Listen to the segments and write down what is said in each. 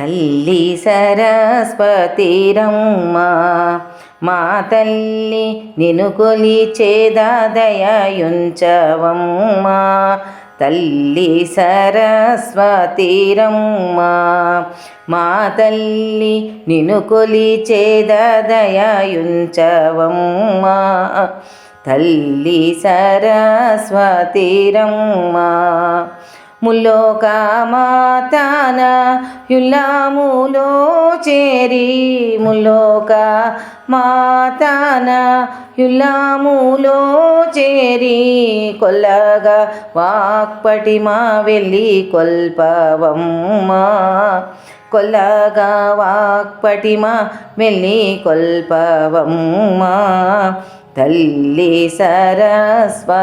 తల్లి సరస్వతిరమ్మ మా తల్లి నిను కొలిచేదయయుంచవమ్మ తల్లి సరస్వతిరమ్మ మా తల్లి నిను కొలిచేదయయుంచవమ్మ తల్లి సరస్వతిరమ్మ ముల్లోక మాతాన యుల్లాములో చేరి ముల్లోక మాతాన యుల్లాములో చేరి కొల్లగా వాక్పటి మా వెళ్ళి కొల్పవమ్మా. కొల్లగా వాక్పటి మా వెళ్ళి కొల్పవమ్మా. తల్లి సరస్వతీరమ్మా.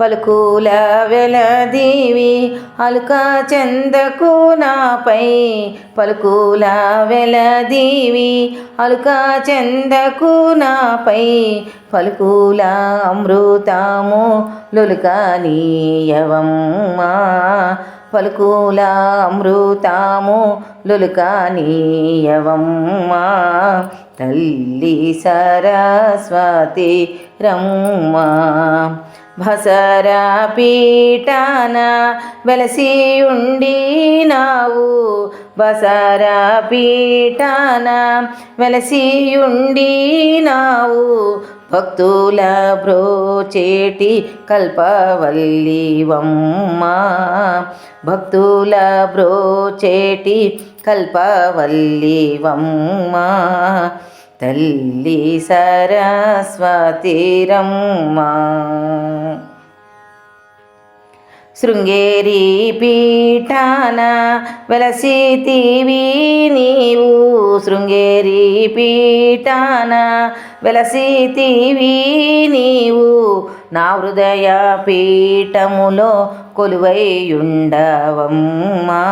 పలుకుల వెలదీవి అలుక చెందకు నాపై. పలుకుల వెలదీవి అలుక చెందకు నాపై. పలుకుల అమృతము లొలుకనీయవమ్మా. పలుకుల అమృతము లొలుకనీయవమ్మా. తల్లి సరస్వతి రమ్మా. భసర పీఠాన వెలసి ఉండినావు బసర పీఠాన వెలసి ఉండినావు భక్తుల బ్రోచేటి కల్పవల్లివమ్మ. భక్తుల బ్రోచేటి కల్పవల్లివమ్మ. తల్లి సరస్వతిరమ్మ. శృంగేరి పీఠాన వెలసితివి నీవు. శృంగేరి పీఠాన వెలసితివి నీవు. నా హృదయ పీఠములో కొలువైయుండవమ్మా.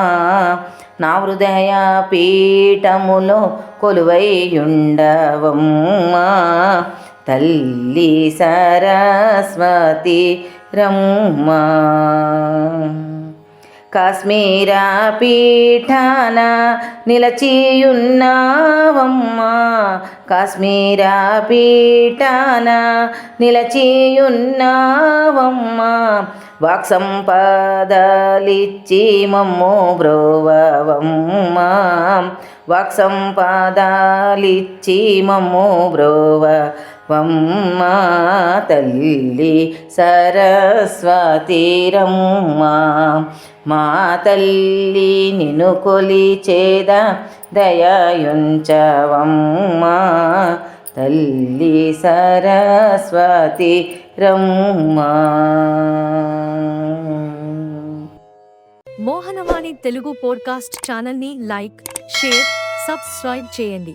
నా హృదయ పీఠములో కొలువైయుండవమ్మా. తల్లి సరస్వతి రమ్మా. కాశ్మీరా పీఠాన నిలచియున్నావమ్మా. కాశ్మీరా పీఠాన నిలచియున్నావమ్మా. వాక్ సంపదలిచ్చి మమ్ము బ్రోవమ్మా వాక్ సంపదలిచ్చి మమ్ము బ్రోవ వమ్మ తల్లి సరస్వతిరమ్మ మా తల్లి నిను కొలిచేద దయయుంచవమ్మ తల్లి సరస్వతి రమ్మ. మోహనవాణి తెలుగు పోడ్కాస్ట్ ఛానల్ని లైక్ షేర్ సబ్స్క్రైబ్ చేయండి.